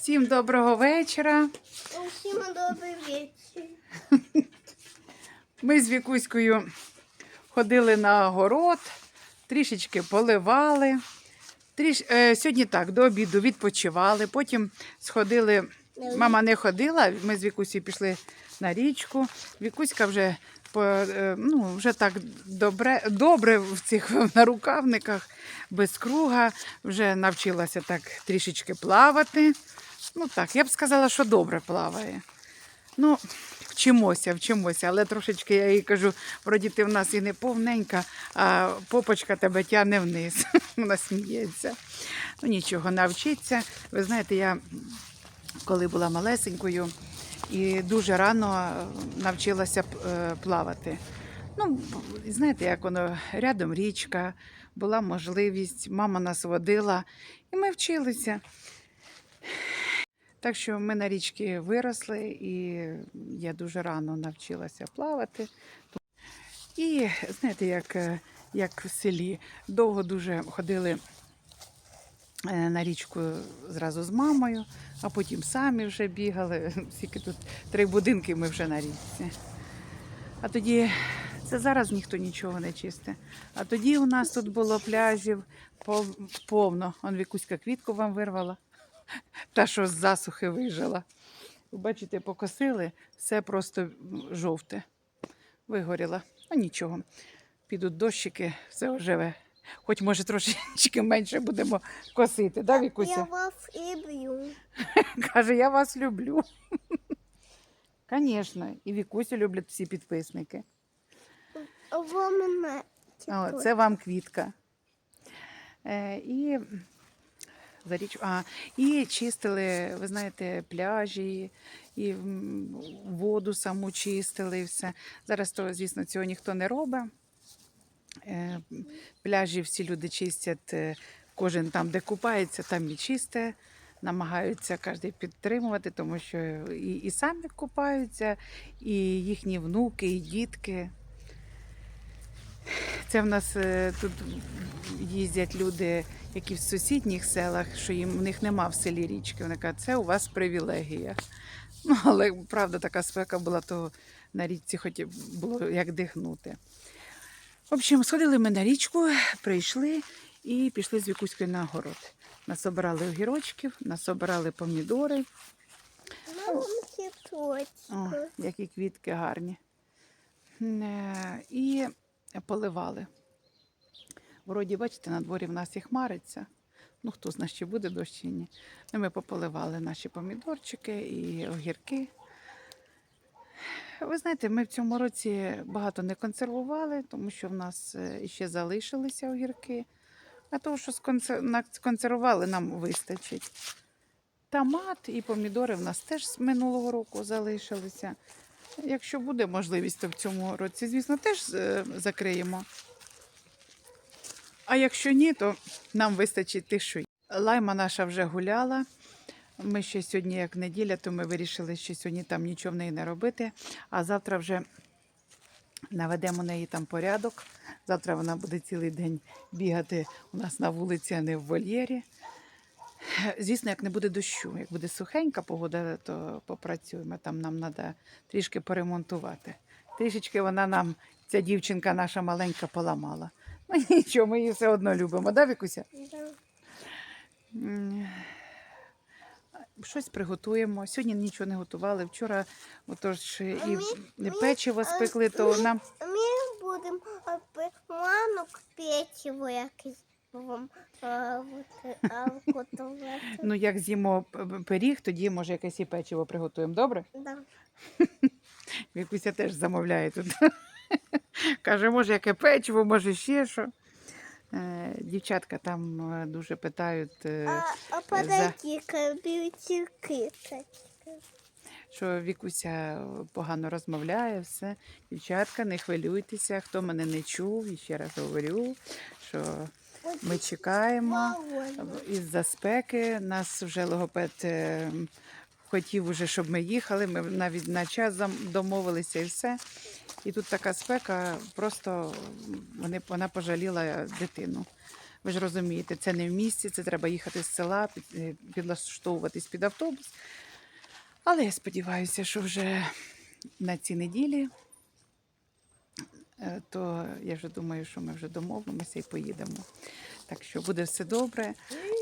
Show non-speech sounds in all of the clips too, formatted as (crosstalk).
Всім доброго вечора. Усім добрий вечір. Ми з Вікуською ходили на город, трішечки поливали. Тріш... Е, сьогодні так, до обіду відпочивали. Потім сходили. Мама не ходила, ми з Вікусею пішли на річку. Вікуська вже по, е, ну, вже так добре, добре в цих (laughs) нарукавниках, без круга, вже навчилася так трішечки плавати. Ну так, я б сказала, що добре плаває. Ну, вчимося, вчимося, але трошечки я їй кажу, вроді ти в нас і не повненька, а попочка тебе тягне вниз. (laughs) Вона сміється. Ну нічого, навчиться. Ви знаєте, я коли була малесенькою і дуже рано навчилася е, плавати. Ну, знаєте, як воно рядом річка, була можливість, мама нас водила, і ми вчилися. Так що ми на річці виросли, і я дуже рано навчилася плавати. І знаєте, як, е, як в селі, довго дуже ходили е, на річку зразу з мамою, а потім самі вже бігали. (laughs) Скільки тут три будинки ми вже на річці. А тоді це зараз ніхто нічого не чисте. А тоді у нас тут було пляжів повно. Он Вікуська квітку вам вирвала (laughs) та, що з засухи вижила. Бачите, покосили, все просто жовте. Вигоріло. А нічого. Підуть дощики, все оживе. Хоч, може, трошечки менше будемо косити, да, Я Вікуся? вас люблю. (laughs) Каже, я вас люблю. (laughs) Звісно, і Вікусю люблять всі підписники. О, це вам квітка. Е, і, за річ, а, і чистили, ви знаєте, пляжі, і воду саму чистили, і все. Зараз то, звісно, цього ніхто не робить. Е, пляжі всі люди чистять, е, кожен там, де купається, там і чисте. Намагаються кожен підтримувати, тому що і, і самі купаються, і їхні внуки, і дітки. Це в нас е, тут їздять люди, які в сусідніх селах, що їм в них нема в селі річки. Вони кажуть, це у вас привілегія. Ну, але правда, така спека була, то на річці хоч було як дихнути. В общем, сходили ми на річку, прийшли і пішли з Вікуською на город. Насобирали огірочків, насобирали помідори. О, які квітки гарні. Е, І поливали. Вроді, бачите, на дворі в нас і хмариться. Ну, хто знає, чи буде дощ чи ні. Ну, ми пополивали наші помідорчики і огірки. Ви знаєте, ми в цьому році багато не консервували, тому що в нас е, ще залишилися огірки. А того, що сконсервували, нам вистачить. Томат і помідори в нас теж з минулого року залишилися. Якщо буде можливість, то в цьому році, звісно, теж е, закриємо. А якщо ні, то нам вистачить тих, що є. Лайма наша вже гуляла. Ми ще сьогодні, як неділя, то ми вирішили, що сьогодні там нічого в неї не робити. А завтра вже наведемо неї там порядок. Завтра вона буде цілий день бігати у нас на вулиці, а не в вольєрі. Звісно, як не буде дощу, як буде сухенька погода, то попрацюємо. Там нам треба трішки поремонтувати. Трішечки вона нам, ця дівчинка наша маленька, поламала. Ну (laughs) нічого, ми її все одно любимо, да, Вікуся? Щось приготуємо. Сьогодні нічого не готували. Вчора отож і Ми- печиво спекли, то ми- нам Ми будемо манок печиво якесь вам готувати. ну як з'їмо пиріг, тоді може якесь і печиво приготуємо. Добре? Да. (laughs) Вікуся теж замовляє тут. (laughs) Каже, може, яке печиво, може ще що. Е, Дівчатка там е, дуже питають, е, А, а подойди-ка, що Вікуся погано розмовляє, все. Дівчатка, не хвилюйтеся, хто мене не чув, і ще раз говорю, що ми чекаємо. Із-за спеки нас вже логопед е, хотів уже, щоб ми їхали. Ми навіть на час домовилися і все. І тут така спека, просто вони, вона пожаліла дитину. Ви ж розумієте, це не в місті, це треба їхати з села, під- е, підлаштовуватись під автобус. Але я сподіваюся, що вже на цій неділі, то я вже думаю, що ми вже домовимося і поїдемо. Так що буде все добре.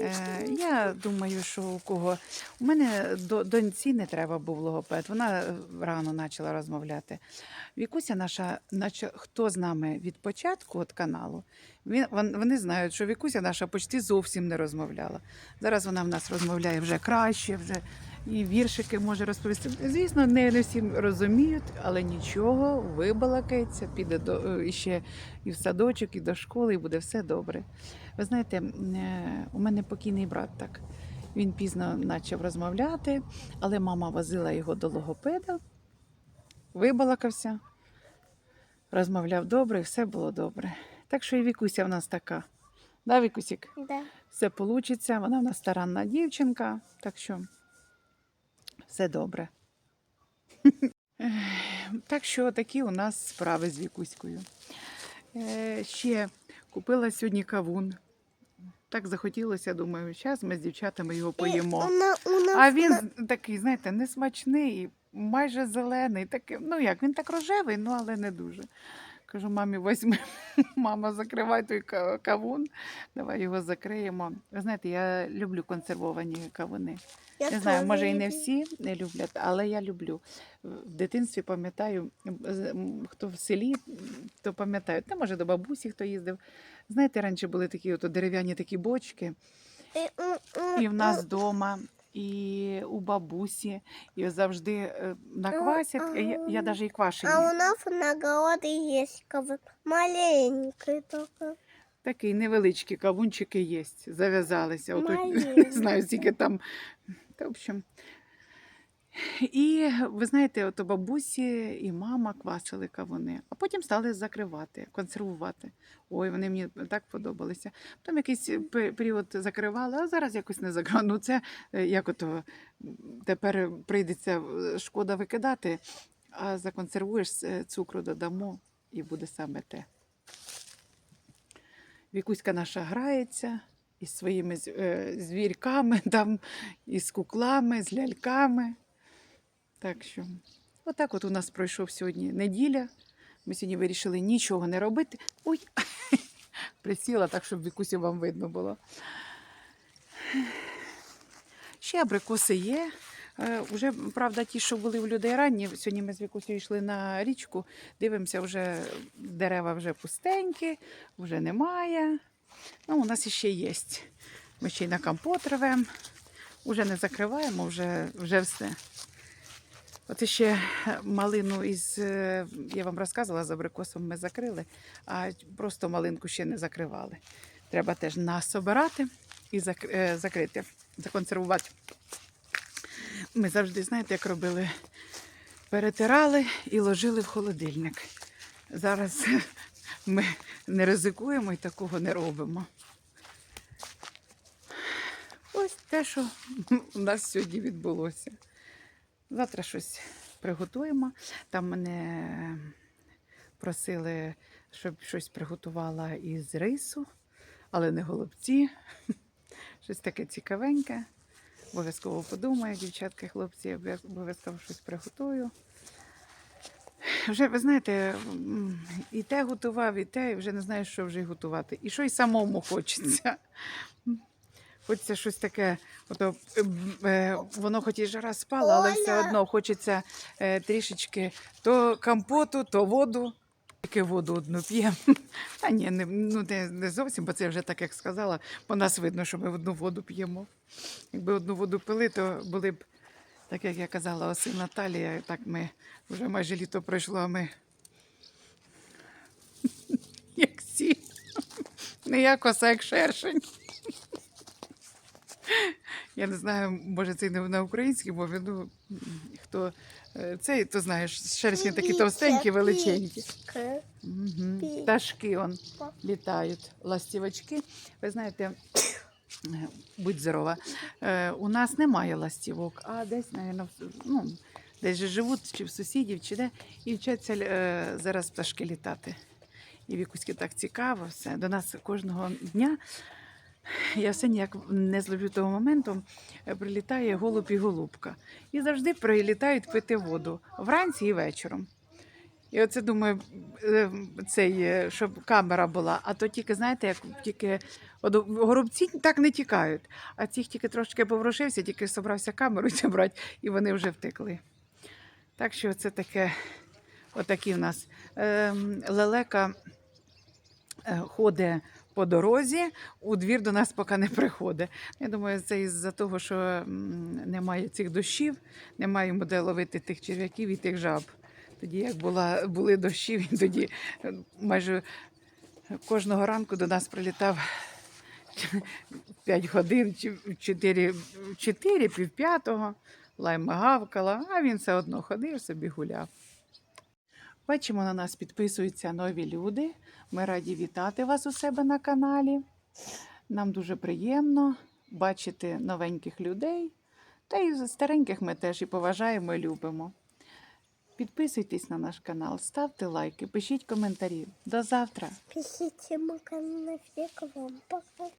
Е, я думаю, що у кого у мене до доньці не треба був логопед. Вона е, рано почала розмовляти. Вікуся наша, наче хто з нами від початку от каналу, він, вони знають, що Вікуся наша почти зовсім не розмовляла. Зараз вона в нас розмовляє вже краще, вже і віршики може розповісти. Звісно, не, не всі розуміють, але нічого, вибалакається, піде до е, іще і в садочок, і до школи, і буде все добре. Ви знаєте, е, у мене покійний брат так. Він пізно почав розмовляти, але мама возила його до логопеда, вибалакався, розмовляв добре, і все було добре. Так що і Вікуся в нас така. Да, Вікусік? Да. Все вийде. Вона в нас старанна дівчинка, так що все добре. Так що такі у нас справи з Вікуською. Е, Ще купила сьогодні кавун. Так захотілося, думаю, зараз ми з дівчатами його поїмо. А він такий, знаєте, несмачний, майже зелений. Такий, ну як, він так рожевий, ну але не дуже. Кажу, мамі, візьми, (laughs) мама, закривай той кавун, давай його закриємо. Ви знаєте, я люблю консервовані кавуни. Я Не знаю, може і не всі не люблять, але я люблю. В дитинстві пам'ятаю, хто в селі, то пам'ятають. Та може до бабусі хто їздив. Знаєте, раніше були такі от дерев'яні такі бочки. У- І в нас вдома, і у бабусі, і завжди е, наквасять. І Я, я навіть і квашені. А у нас на городе є маленький такий. Такий невеличкі кавунчики є, зав'язалися. Ото (laughs) не знаю, скільки там. Та, в общем. І ви знаєте, от бабусі і мама квасили кавуни, а потім стали закривати, консервувати. Ой, вони мені так подобалися. Потім якийсь період закривали, а зараз якось не закривали. Ну це е, як ото тепер прийдеться е, шкода викидати, а законсервуєш е, цукру додамо і буде саме те. Вікуська наша грається із своїми звірками, (laughs) там, із куклами, з ляльками. Так що, отак от у нас пройшов сьогодні неділя. Ми сьогодні вирішили нічого не робити. Ой, (laughs) присіла так, щоб Вікусі вам видно було. Ще абрикоси є. Е, Уже, правда, ті, що були в людей ранні. Сьогодні ми з Вікусею йшли на річку, дивимося, вже дерева вже пустенькі, вже немає. Ну, у нас іще є. Ми ще й на компот рвемо. Уже не закриваємо, вже, вже все. От ще малину із, е, я вам розказувала, з абрикосом ми закрили, а просто малинку ще не закривали. Треба теж насобирати і е, закрити, законсервувати. Ми завжди, знаєте, як робили? Перетирали і ложили в холодильник. Зараз (laughs) ми не ризикуємо і такого не робимо. Ось те, що (laughs) у нас сьогодні відбулося. Завтра щось приготуємо. Там мене просили, щоб щось приготувала із рису, але не голубці. (laughs) Щось таке цікавеньке. Обов'язково подумаю, дівчатка, і хлопці, обов'яз- обов'язково щось приготую. Вже, ви знаєте, і те готував, і те, і вже не знаю, що вже готувати. І що й самому хочеться. Хочеться щось таке, ото, е, е, воно хоч і жара спала, але все одно хочеться е, трішечки то компоту, то воду. Тільки воду одну п'ємо. (laughs) А ні, не, ну, не, не зовсім, бо це вже так, як сказала, по нас видно, що ми одну воду п'ємо. Якби одну воду пили, то були б, так як я казала, оси Наталія, так ми вже майже літо пройшло, а ми (laughs) як сі. (laughs) Не як оса, як шершень. Я не знаю, може це і не на українській мові, ну хто е, цей, то знаєш, шершні такі товстенькі, величенькі. Угу. Пташки он літають, ластівочки. Ви знаєте, (coughs) будь здорова, е, у нас немає ластівок, а десь, навіть, ну, десь же живуть, чи в сусідів, чи де, і вчаться е, зараз пташки літати. І Вікуськи так цікаво все. До нас кожного дня. Я все ніяк не зловлю того моменту, е, прилітає голуб і голубка. І завжди прилітають пити воду вранці і вечором. І оце думаю, е, цей, е, щоб камера була, а то тільки, знаєте, як тільки горобці так не тікають, а цих тільки трошки поворушився, тільки собрався камеру (laughs) зібрати, і вони вже втекли. Так що це таке, отакі в нас. Ем, лелека ходить по дорозі, у двір до нас поки не приходить. Я думаю, це із-за того, що немає цих дощів, немає де ловити тих черв'яків і тих жаб. Тоді, як була, були дощі, він тоді е, майже кожного ранку до нас прилітав (laughs) 5 годин, чи 4, 4 пів п'ятого, лайма гавкала, а він все одно ходив собі гуляв. Бачимо, на нас підписуються нові люди. Ми раді вітати вас у себе на каналі. Нам дуже приємно бачити новеньких людей. Та й стареньких ми теж і поважаємо і любимо. Підписуйтесь на наш канал, ставте лайки, пишіть коментарі. До завтра! Канал, вам пока.